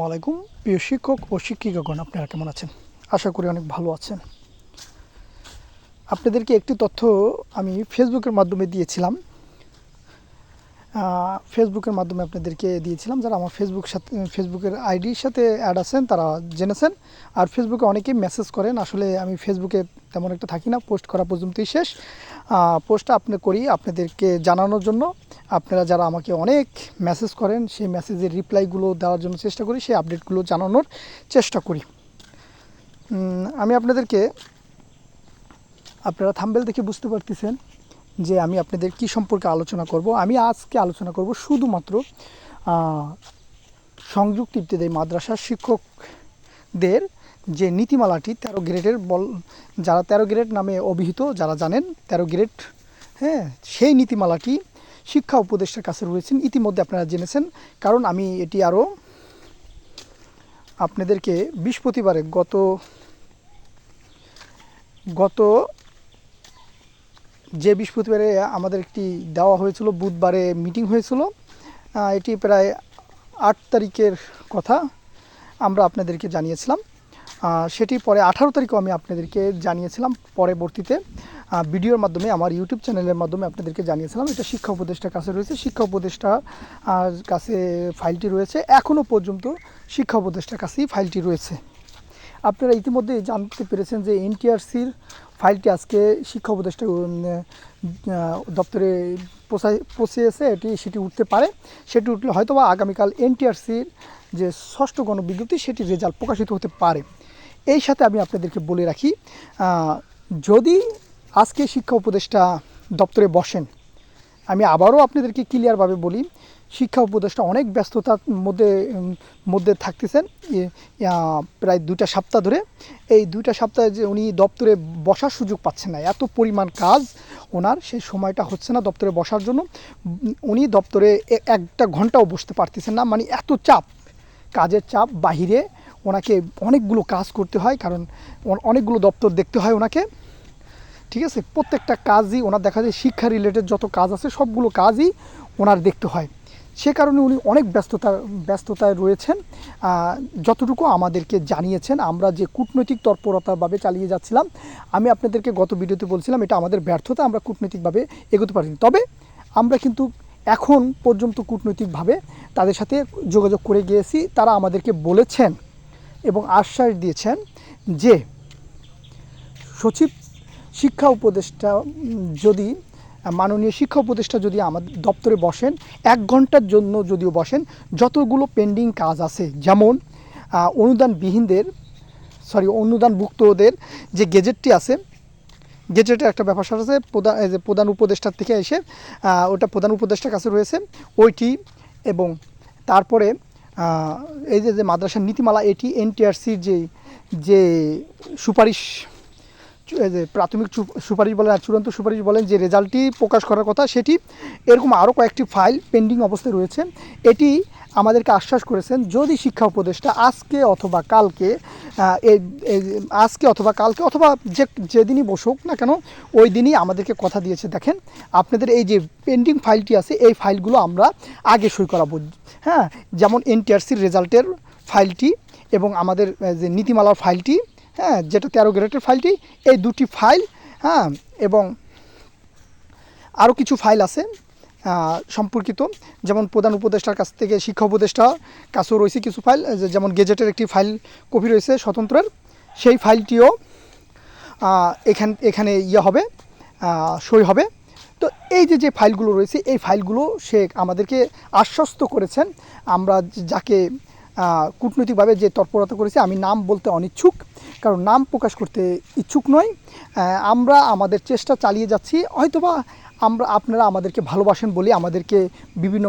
ওয়ালাইকুম প্রিয় শিক্ষক ও শিক্ষিকাগণ, আপনারা কেমন আছেন? আশা করি অনেক ভালো আছেন। আপনাদেরকে একটি তথ্য আমি ফেসবুকের মাধ্যমে দিয়েছিলাম। ফেসবুকের মাধ্যমে আপনাদেরকে দিয়েছিলাম। যারা আমার ফেসবুক সাথে ফেসবুকের আইডির সাথে অ্যাড আছেন, তারা জেনেছেন। আর ফেসবুকে অনেকেই মেসেজ করেন। আসলে আমি ফেসবুকে তেমন একটা থাকি না। পোস্ট করা পর্যন্তই শেষ। পোস্টটা আপনি করি, আপনাদেরকে জানানোর জন্য। আপনারা যারা আমাকে অনেক মেসেজ করেন, সেই মেসেজের রিপ্লাইগুলো দেওয়ার জন্য চেষ্টা করি, সেই আপডেটগুলো জানানোর চেষ্টা করি। আমি আপনাদেরকে, আপনারা থাম্বেল দেখে বুঝতে পারতেছেন যে আমি আপনাদের কি সম্পর্কে আলোচনা করব, আমি আজকে আলোচনা করব শুধুমাত্র সংযুক্ত ইবতেদায়ী মাদ্রাসার শিক্ষকদের যে নীতিমালাটি তেরো গ্রেডের বল, যারা তেরো গ্রেড নামে অভিহিত, যারা জানেন, তেরো গ্রেড হ্যাঁ সেই নীতিমালাটি শিক্ষা উপদেষ্টার কাছে রয়েছেন। ইতিমধ্যে আপনারা জেনেছেন, কারণ আমি এটি আরও আপনাদেরকে বৃহস্পতিবারে গত গত যে বৃহস্পতিবারে আমাদের একটি দেওয়া হয়েছিল বুধবারে মিটিং হয়েছিল এটি প্রায় আট তারিখের কথা আমরা আপনাদেরকে জানিয়েছিলাম। সেটি পরে আঠারো তারিখও আমি আপনাদেরকে জানিয়েছিলাম পরবর্তীতে। ভিডিওর মাধ্যমে আমার ইউটিউব চ্যানেলের মাধ্যমে আপনাদেরকে জানিয়েছিলাম এটা শিক্ষা উপদেষ্টার কাছে রয়েছে। শিক্ষা উপদেষ্টা আহ, কাছে ফাইলটি রয়েছে। এখনও পর্যন্ত শিক্ষা উপদেষ্টার কাছেই ফাইলটি রয়েছে। আপনারা ইতিমধ্যে জানতে পেরেছেন যে এনটিআরসির ফাইলটি আজকে শিক্ষা উপদেষ্টা দপ্তরে পৌঁছেছে এটি, সেটি উঠতে পারে। সেটি উঠলে হয়তো বা আগামীকাল এনটিআরসির যে ষষ্ঠ গণবিজ্ঞপ্তি, সেটি রেজাল্ট প্রকাশিত হতে পারে। এই সাথে আমি আপনাদেরকে বলে রাখি যদি আজকে শিক্ষা উপদেষ্টা দপ্তরে বসেন আমি আবারও আপনাদেরকে ক্লিয়ারভাবে বলি, শিক্ষা উপদেষ্টা অনেক ব্যস্ততার মধ্যে মধ্যে থাকতেছেন। প্রায় দুইটা সপ্তাহ ধরে। এই দুইটা সপ্তাহে যে উনি দপ্তরে বসার সুযোগ পাচ্ছেন না, এত পরিমাণ কাজ ওনার, সেই সময়টা হচ্ছে না দপ্তরে বসার জন্য। উনি দপ্তরে একটা ঘন্টাও বসতে পারতেছেন না মানে এত চাপ, কাজের চাপ বাহিরে। ওনাকে অনেকগুলো কাজ করতে হয়, কারণ অনেকগুলো দপ্তর দেখতে হয় ওনাকে। ঠিক আছে? প্রত্যেকটা কাজই ওনার দেখা যায় শিক্ষা রিলেটেড যত কাজ আছে, সবগুলো কাজই ওনার দেখতে হয়। সে কারণে উনি অনেক ব্যস্ততা, ব্যস্ততায় রয়েছেন। যতটুকু আমাদেরকে জানিয়েছেন, আমরা যে কূটনৈতিক তৎপরতাভাবে চালিয়ে যাচ্ছিলাম, আমি আপনাদেরকে গত ভিডিওতে বলছিলাম, এটা আমাদের ব্যর্থতা, আমরা কূটনৈতিকভাবে এগোতে পারিনি। তবে আমরা কিন্তু এখন পর্যন্ত কূটনৈতিকভাবে তাদের সাথে যোগাযোগ করে গিয়েছি, তারা আমাদেরকে বলেছেন এবং আশ্বাস দিয়েছেন যে সচিব শিক্ষা উপদেষ্টা যদি, মাননীয় শিক্ষা উপদেষ্টা যদি আমাদের দপ্তরে বসেন, এক ঘণ্টার জন্য যদিও বসেন, যতগুলো পেন্ডিং কাজ আছে, যেমন অনুদানবিহীনদের সরি অনুদানভুক্তদের যে গেজেটটি আছে, গেজেটের একটা ব্যাপার আছে প্রধান প্রধান উপদেষ্টার থেকে এসে ওটা প্রধান উপদেষ্টার কাছে রয়েছে, ওইটি এবং তারপরে এই যে যে মাদ্রাসার নীতিমালা, এটি এনটিআরসির যে যে সুপারিশ প্রাথমিক সুপারিশ বলেন আর চূড়ান্ত সুপারিশ বলেন যে রেজাল্টটি প্রকাশ করার কথা, সেটি এরকম আরও কয়েকটি ফাইল পেন্ডিং অবস্থায় রয়েছে। এটি আমাদেরকে আশ্বাস করেছেন, যদি শিক্ষা উপদেষ্টা আজকে অথবা কালকে আজকে অথবা কালকে অথবা যে যেদিনই বসুক না কেন, ওই দিনই আমাদেরকে কথা দিয়েছে। দেখেন, আপনাদের এই যে পেন্ডিং ফাইলটি আছে, এই ফাইলগুলো আমরা আগে সই করাবো। হ্যাঁ যেমন এনটিআরসির রেজাল্টের ফাইলটি এবং আমাদের যে নীতিমালার ফাইলটি হ্যাঁ যেটা তেরো গ্রেডের ফাইলটি, এই দুটি ফাইল হ্যাঁ এবং আরও কিছু ফাইল আছে সম্পর্কিত। যেমন প্রধান উপদেষ্টার কাছ থেকে শিক্ষা উপদেষ্টা কাছেও রয়েছে কিছু ফাইল যেমন গেজেটের একটি ফাইল কপি রয়েছে স্বতন্ত্রের, সেই ফাইলটিও এখান, এখানে ইয়ে হবে সই হবে। তো এই যে যে ফাইলগুলো রয়েছে, এই ফাইলগুলো সে আমাদেরকে আশ্বস্ত করেছেন। আমরা যাকে কূটনৈতিকভাবে যে তৎপরতা করেছি, আমি নাম বলতে অনিচ্ছুক। কারণ নাম প্রকাশ করতে ইচ্ছুক নই। আমরা আমাদের চেষ্টা চালিয়ে যাচ্ছি। হয়তোবা আমরা, আপনারা আমাদেরকে ভালোবাসেন বলে আমাদেরকে বিভিন্ন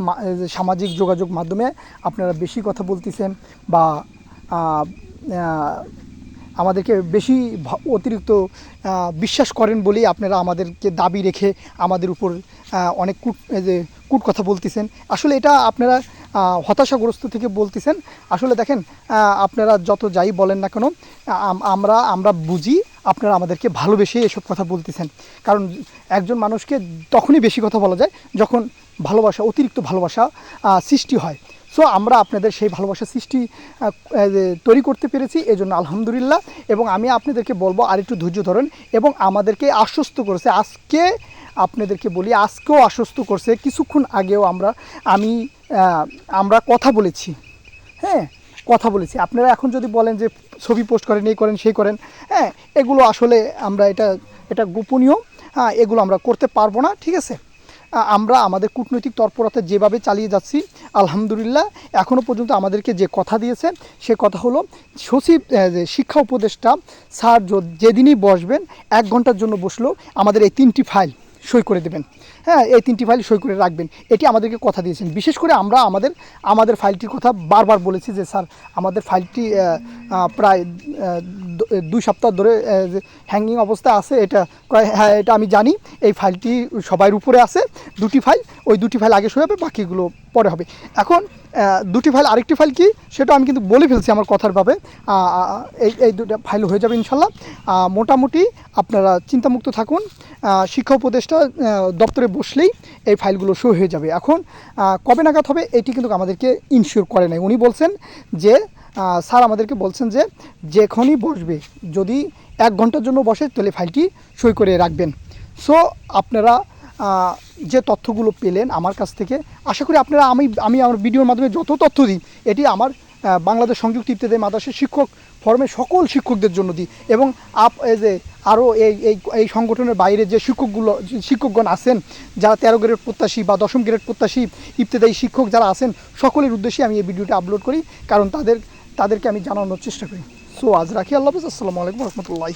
সামাজিক যোগাযোগ মাধ্যমে আপনারা বেশি কথা বলতেছেন বা আমাদেরকে বেশি অতিরিক্ত বিশ্বাস করেন বলেই আপনারা আমাদেরকে দাবি রেখে আমাদের উপর অনেক কুট যে কুট কথা বলতেছেন। আসলে এটা আপনারা হতাশাগ্রস্ত থেকে বলতেছেন। আসলে দেখেন আপনারা যত যাই বলেন না কেন, আম- আমরা আমরা বুঝি আপনারা আমাদেরকে ভালোবেসে এসব কথা বলতেছেন। কারণ একজন মানুষকে তখনই বেশি কথা বলা যায় যখন ভালোবাসা, অতিরিক্ত ভালোবাসা সৃষ্টি হয়। সো আমরা আপনাদের সেই ভালোবাসা সৃষ্টি তৈরি করতে পেরেছি, এজন্য আলহামদুলিল্লাহ। এবং আমি আপনাদেরকে বলব আর একটু ধৈর্য ধরেন এবং আমাদেরকে আশ্বস্ত করেছে। আজকে আপনাদেরকে বলি, আজকেও আশ্বস্ত করছে, কিছুক্ষণ আগেও আমরা, আমি আমরা কথা বলেছি। হ্যাঁ কথা বলেছি। আপনারা এখন যদি বলেন যে ছবি পোস্ট করেন, এই করেন, সেই করেন হ্যাঁ এগুলো আসলে আমরা এটা এটা গোপনীয়। হ্যাঁ এগুলো আমরা করতে পারব না, ঠিক আছে? আমরা আমাদের কূটনৈতিক তৎপরতা যেভাবে চালিয়ে যাচ্ছি, আলহামদুলিল্লাহ এখনও পর্যন্ত আমাদেরকে যে কথা দিয়েছে, সে কথা হলো, সচিব শিক্ষা উপদেষ্টা স্যার যেদিনই বসবেন, এক ঘণ্টার জন্য বসল আমাদের এই তিনটি ফাইল সই করে দেবেন। হ্যাঁ এই তিনটি ফাইল সই করে রাখবেন। এটি আমাদেরকে কথা দিয়েছেন। বিশেষ করে আমরা আমাদের আমাদের ফাইলটির কথা বারবার বলেছি যে, স্যার, আমাদের ফাইলটি প্রায় দুই সপ্তাহ ধরে হ্যাঙ্গিং অবস্থা আছে। এটা হ্যাঁ এটা আমি জানি। এই ফাইলটি সবার উপরে আছে। দুটি ফাইল ওই দুটি ফাইল আগে সই হবে বাকিগুলো পরে হবে। এখন দুটি ফাইল আরেকটি ফাইল কি সেটা আমি কিন্তু বলে ফেলছি আমার কথার ভাবে আহ, আহ, এই এই দুটো ফাইল হয়ে যাবে ইনশাল্লাহ মোটামুটি আপনারা চিন্তামুক্ত থাকুন। শিক্ষা উপদেষ্টা দপ্তরে বসলেই এই ফাইলগুলো শো হয়ে যাবে। এখন কবে নাগাদ হবে এটি কিন্তু আমাদেরকে ইনশিওর করে নাই। উনি বলছেন যে স্যার আমাদেরকে বলছেন যে যখনই বসবে যদি এক ঘণ্টার জন্য বসে তাহলে ফাইলটি সই করে রাখবেন। সো আপনারা যে তথ্যগুলো পেলেন আমার কাছ থেকে, আশা করি আপনারা আমি আমি আমার ভিডিওর মাধ্যমে যত তথ্য দিই, এটি আমার বাংলাদেশ সংযুক্ত ইত্যাদি মাদ্রাসার শিক্ষক ফর্মে সকল শিক্ষকদের জন্য দিই। এবং আপ যে আরও এই এই এই সংগঠনের বাইরে যে শিক্ষকগুলো শিক্ষকগণ আছেন, যারা তেরো গ্রেড প্রত্যাশী বা দশম গ্রেড প্রত্যাশী ইত্যাদি শিক্ষক যারা আছেন, সকলের উদ্দেশ্যে আমি এই ভিডিওটা আপলোড করি, কারণ তাদের, তাদেরকে আমি জানানোর চেষ্টা করি। সো আজ রাখি আল্লাহ আসসালামু আলাইকুম রহমতুল্লাহ